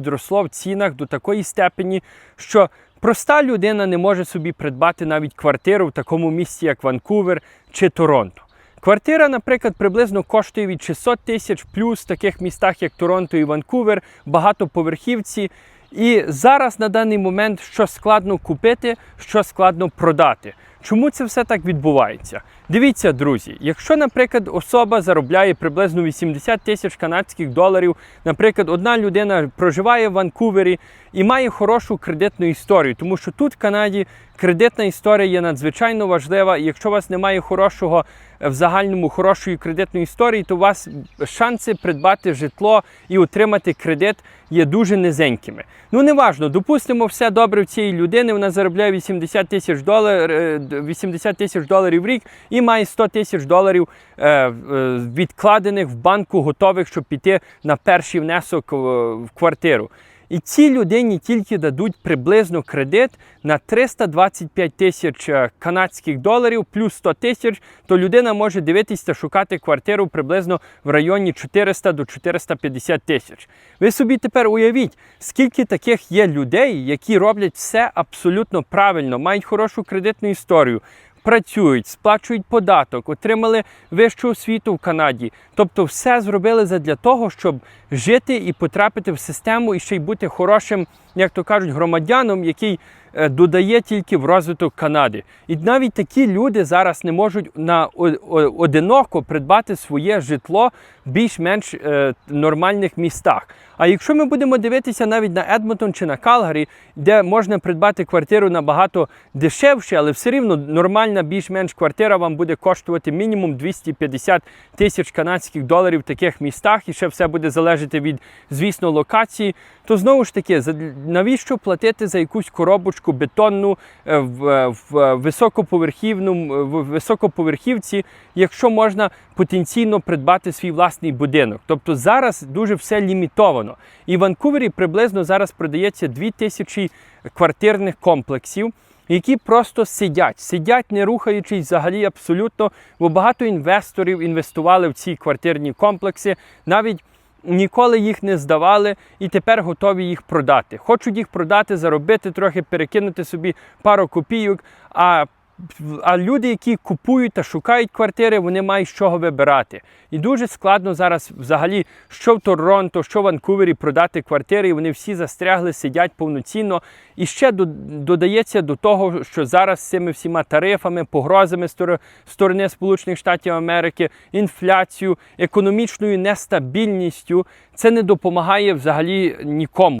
підросло в цінах до такої степені, що проста людина не може собі придбати навіть квартиру в такому місті, як Ванкувер чи Торонто. Квартира, наприклад, приблизно коштує від 600 тисяч плюс в таких містах, як Торонто і Ванкувер, багатоповерхівці. І зараз на даний момент що складно купити, що складно продати. Чому це все так відбувається? Дивіться, друзі, якщо, наприклад, особа заробляє приблизно 80 тисяч канадських доларів, наприклад, одна людина проживає в Ванкувері і має хорошу кредитну історію, тому що тут в Канаді кредитна історія є надзвичайно важлива. І якщо у вас немає хорошого е, в загальному хорошої кредитної історії, то у вас шанси придбати житло і отримати кредит є дуже низенькими. Ну, неважно, допустимо, все добре в цієї людини, вона заробляє 80 тисяч доларів, 80 тисяч доларів в рік і має 100 тисяч доларів е, е, відкладених в банку, готових, щоб піти на перший внесок в, в квартиру. І цій людині тільки дадуть приблизно кредит на 325 тисяч е, канадських доларів плюс 100 тисяч, то людина може дивитися та шукати квартиру приблизно в районі 400 до 450 тисяч. Ви собі тепер уявіть, скільки таких є людей, які роблять все абсолютно правильно, мають хорошу кредитну історію. Працюють, сплачують податок, отримали вищу освіту в Канаді. Тобто, все зробили задля того, щоб жити і потрапити в систему і ще й бути хорошим, як то кажуть, громадяном, який е, додає тільки в розвиток Канади. І навіть такі люди зараз не можуть на одиноко придбати своє житло в більш-менш е, нормальних містах. А якщо ми будемо дивитися навіть на Едмонтон чи на Калгарі, де можна придбати квартиру набагато дешевше, але все рівно нормальна більш-менш квартира вам буде коштувати мінімум 250 тисяч канадських доларів в таких містах, і ще все буде залежати від, звісно, локації. То знову ж таки, навіщо платити за якусь коробочку бетонну е, в, е, в високоповерхівному в високоповерхівці, якщо можна потенційно придбати свій власний будинок? Тобто зараз дуже все лімітовано. І в Ванкувері приблизно зараз продається 2000 квартирних комплексів. Які просто сидять, сидять, не рухаючись взагалі абсолютно, бо багато інвесторів інвестували в ці квартирні комплекси, навіть ніколи їх не здавали і тепер готові їх продати. Хочуть їх продати, заробити трохи, перекинути собі пару копійок. А а люди, які купують та шукають квартири, вони мають з чого вибирати. І дуже складно зараз взагалі, що в Торонто, що в Ванкувері продати квартири, і вони всі застрягли, сидять повноцінно. І ще додається до того, що зараз з цими всіма тарифами, погрозами сторони Сполучених Штатів Америки, інфляцією, економічною нестабільністю, це не допомагає взагалі нікому.